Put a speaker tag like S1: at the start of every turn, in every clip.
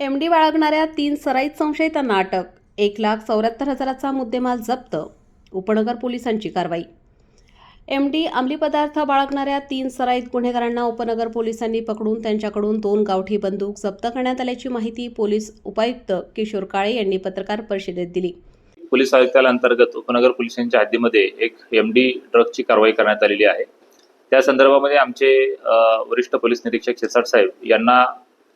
S1: M D बाळगणाऱ्या तीन सराईत संशयितांना अटक. एक लाख चौऱ्याहत्तर हजाराचा मुद्देमाल जप्त. उपनगर पोलिसांची कारवाई. एम डी अंमली पदार्थ बाळगणाऱ्या तीन सराईत गुन्हेगारांना उपनगर पोलिसांनी पकडून त्यांच्याकडून दोन गावठी बंदूक जप्त करण्यात आल्याची माहिती पोलीस उपायुक्त किशोर काळे यांनी पत्रकार परिषदेत दिली.
S2: पोलीस आयुक्तालयांतर्गत उपनगर पोलिसांच्या हद्दीमध्ये एक एम डी ड्रगची कारवाई करण्यात आलेली आहे. त्या संदर्भामध्ये आमचे वरिष्ठ पोलीस निरीक्षक शेसाट साहेब यांना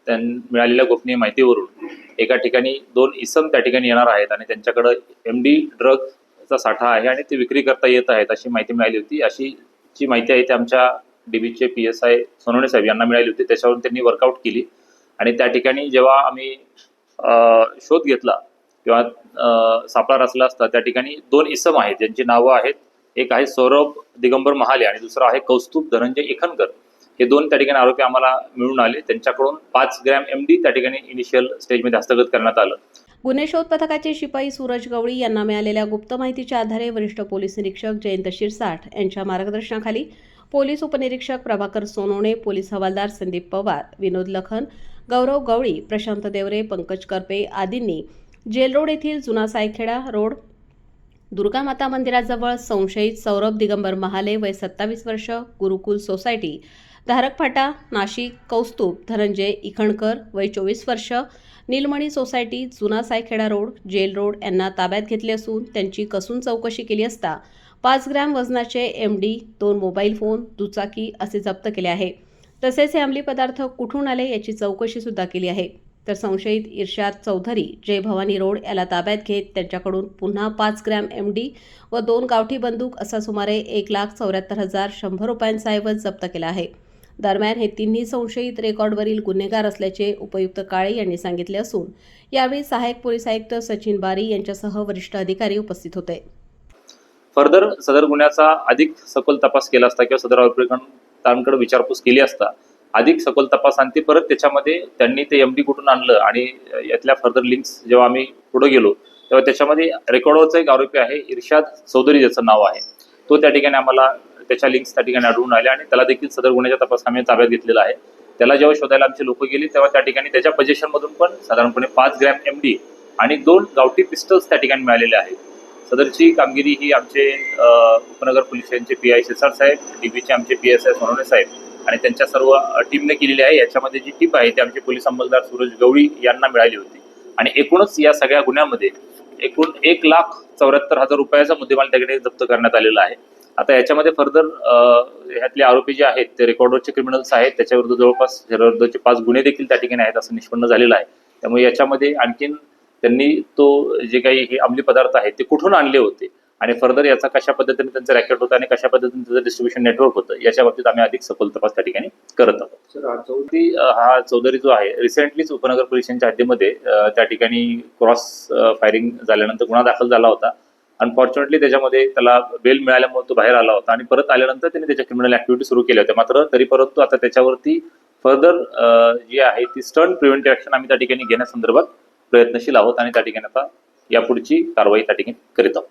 S2: त्यां मिळालेल्या गोपनीय माहितीवरून एका ठिकाणी दोन इसम त्या ठिकाणी येणार आहेत आणि त्यांच्याकडं एम डी ड्रगचा साठा आहे आणि ते विक्री करता येत आहेत अशी माहिती मिळाली होती. अशी जी माहिती आहे ती आमच्या डीबीचे पी एस आय सोनवणे साहेब यांना मिळाली होती. त्याच्यावरून त्यांनी वर्कआउट केली आणि त्या ठिकाणी जेव्हा आम्ही शोध घेतला किंवा सापळा रचला असता त्या ठिकाणी दोन इसम आहेत ज्यांची नावं आहेत. एक आहे सौरभ दिगंबर महाले आणि दुसरा आहे कौस्तुभ धनंजय इखनकर. हे दोन त्या ठिकाणी आरोपी आम्हाला मिळून आले. त्यांच्याकडून पाच ग्रॅम एम डी त्या ठिकाणी इनिशियल स्टेजमध्ये हस्तगत करण्यात आलं.
S1: गुन्हे शोध पथकाचे शिपाई सूरज गवळी यांना मिळालेल्या गुप्त माहितीच्या आधारे वरिष्ठ पोलीस निरीक्षक जयंत शिरसाठ यांच्या मार्गदर्शनाखाली पोलीस उपनिरीक्षक प्रभाकर सोनवणे पोलीस हवालदार संदीप पवार विनोद लखन गौरव गवळी प्रशांत देवरे पंकज करपे आदींनी जेल रोड येथील जुना सायखेडा रोड दुर्गा माता मंदिराजवळ संशयित सौरभ दिगंबर महाले वय सत्तावीस वर्ष गुरुकुल सोसायटी. धारकफाटा नाशिक कौस्तुभ धनंजय इखणकर वय चोवीस वर्ष नीलमणी सोसायटी जुना सायखेडा रोड जेल रोड यांना ताब्यात घेतले असून त्यांची कसून चौकशी केली असता पाच ग्रॅम वजनाचे एम डी दोन मोबाईल फोन दुचाकी असे जप्त केले आहे. तसेच हे अंमली पदार्थ कुठून आले याची चौकशीसुद्धा केली आहे. तर संशयित इर्शाद चौधरी जय भवानी रोड याला ताब्यात घेत त्यांच्याकडून पुन्हा पाच ग्रॅम एम डी व दोन गावठी बंदूक असा सुमारे एक लाख चौऱ्याहत्तर हजार शंभर रुपयांचा ऐवज जप्त केला आहे. दरम्यान हे तिन्ही संशयित रेकॉर्डवरील गुन्हेगार असल्याचे उपयुक्त काळे यांनी सांगितले असून यावेळी सहाय्यक पोलीस आयुक्त सचिन बारी यांच्यासह वरिष्ठ अधिकारी उपस्थित होते.
S2: फर्दर सदर गुन्ह्याचा अधिक सखोल तपास केला असता किंवा सदर आरोपीकडे विचारपूस केली असता अधिक सखोल तपास तपासांती परत त्याच्यामध्ये त्यांनी ते एम डी कुठून आणलं आणि यातल्या फर्दर लिंक्स जेव्हा आम्ही पुढे गेलो तेव्हा त्याच्यामध्ये रेकॉर्डवरचा एक आरोपी आहे इर्शाद चौधरी ज्याचं नाव आहे. तो त्या ठिकाणी आम्हाला त्याच्या लिंक्स त्या ठिकाणी आढळून आले आणि त्याला देखील सदर गुन्ह्याच्या तपास आम्ही ताब्यात घेतलेला आहे. त्याला जेव्हा शोधायला आमचे लोक गेले तेव्हा त्या ठिकाणी त्याच्या पोझिशनमधून पण साधारणपणे पाच ग्रॅम एम डी आणि दोन गावठी पिस्टल्स त्या ठिकाणी मिळालेले आहेत. सदरची कामगिरी ही आमचे उपनगर पोलिसांचे पी आय शिरसाट साहेब डीबीचे आमचे पी एस आय सोनवणे साहेब आणि त्यांच्या सर्व टीमने केलेली आहे. याच्यामध्ये जी टीप आहे ती आमचे पोलीस अंमलदार सूरज गवळी यांना मिळाली होती. आणि एकूणच या सगळ्या गुन्ह्यामध्ये एकूण एक लाख चौऱ्याहत्तर हजार रुपयाचा मुद्देमाल त्याकडे जप्त करण्यात आलेला आहे. आता याच्यामध्ये फर्दर ह्यातले आरोपी जे आहेत ते रेकॉर्डवरचे क्रिमिनल्स आहेत. त्याच्याविरुद्ध जवळपास विरुद्धचे पाच गुन्हे देखील त्या ठिकाणी आहेत असं निष्पन्न झालेलं आहे. त्यामुळे याच्यामध्ये आणखीन त्यांनी तो जे काही हे अंमली पदार्थ आहेत ते कुठून आणले होते? आणि फर्दर याचा कशा पद्धतीने त्यांचं रॅकेट होतं आणि कशा पद्धतीने त्याचं डिस्ट्रीब्युशन नेटवर्क होतं याच्या बाबतीत आम्ही अधिक सखोल तपास त्या ठिकाणी करत आहोत. चौधरी हा चौधरी जो आहे रिसेंटलीच उपनगर पोलिसांच्या हद्दीमध्ये त्या ठिकाणी क्रॉस फायरिंग झाल्यानंतर गुन्हा दाखल झाला होता. अनफॉर्च्युनेटली त्याच्यामध्ये त्याला बेल मिळाल्यामुळे तो बाहेर आला होता आणि परत आल्यानंतर त्याने त्याच्या क्रिमिनल ऍक्टिव्हिटी सुरू केल्या होत्या. मात्र तरी परंतु आता त्याच्यावरती फर्दर जी आहे ती स्टर्न प्रिव्हेंटिव्ह ऍक्शन आम्ही त्या ठिकाणी घेण्यासंदर्भात प्रयत्नशील आहोत आणि त्या ठिकाणी आता यापुढची कारवाई त्या ठिकाणी करीत आहोत.